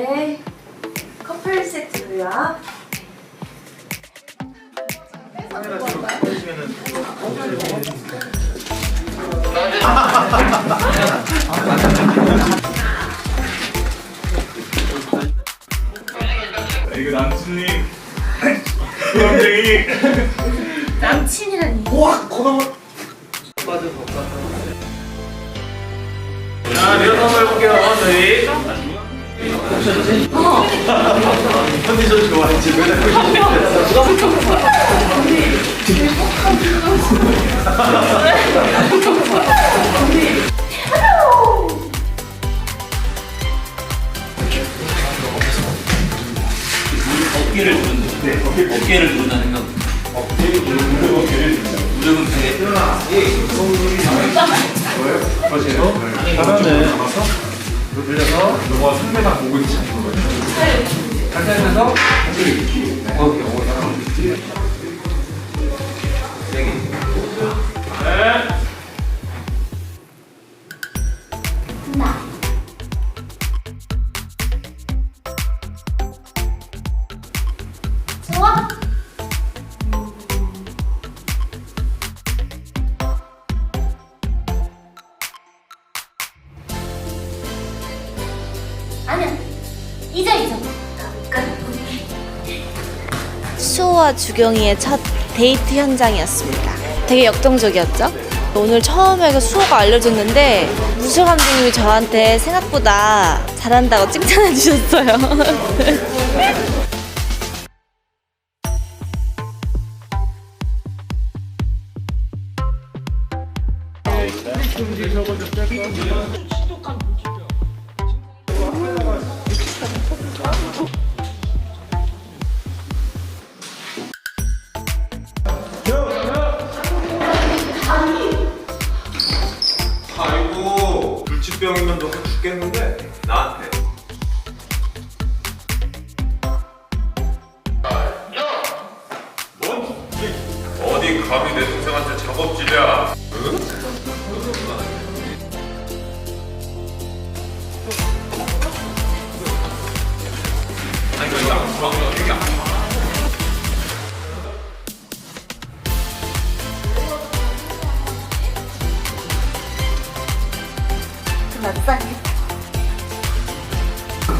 네. 커플 세트고요. 이거 남친님 부담쟁이 남친이라니. 자 리허설 한번 해볼게요 저희 컨디션 좋아 지금 어깨를 누른다. 네, 어깨를 누른다 생각. 어깨를 누르고 어깨를 누른다. 무릎은 되게 하나는 돌려서 너가 상대방 보고 있지 않는 거예요. 상대에서 이렇게 잊어 잊어. 수호와 주경이의 첫 데이트 현장이었습니다. 되게 역동적이었죠? 오늘 처음에 그 수호가 알려줬는데 무술 감독님이 저한테 생각보다 잘한다고 칭찬해 주셨어요. 아이고 불치병이면 너 죽겠는데? 나한테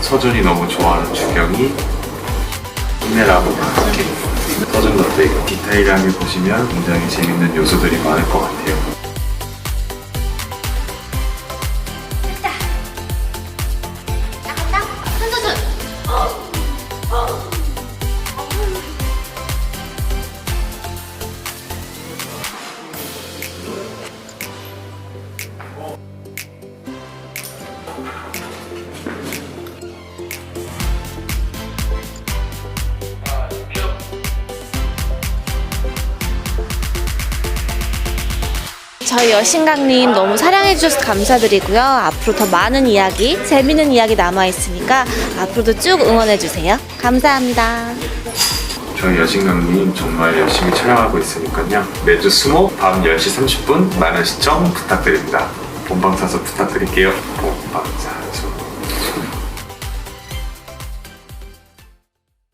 서준이 너무 좋아하는 주경이 힘내라고 부탁해 서준 너도 디테일하게 보시면 굉장히 재밌는 요소들이 많을 것 같아요 저희 여신강님 너무 사랑해 주셔서 감사드리고요. 앞으로 더 많은 이야기, 재밌는 이야기 남아 있으니까 앞으로도 쭉 응원해 주세요. 감사합니다. 저희 여신강님 정말 열심히 촬영하고 있으니까요 매주 수목 밤 10시 30분 많은 시청 부탁드립니다 본방사수 부탁드릴게요 본방사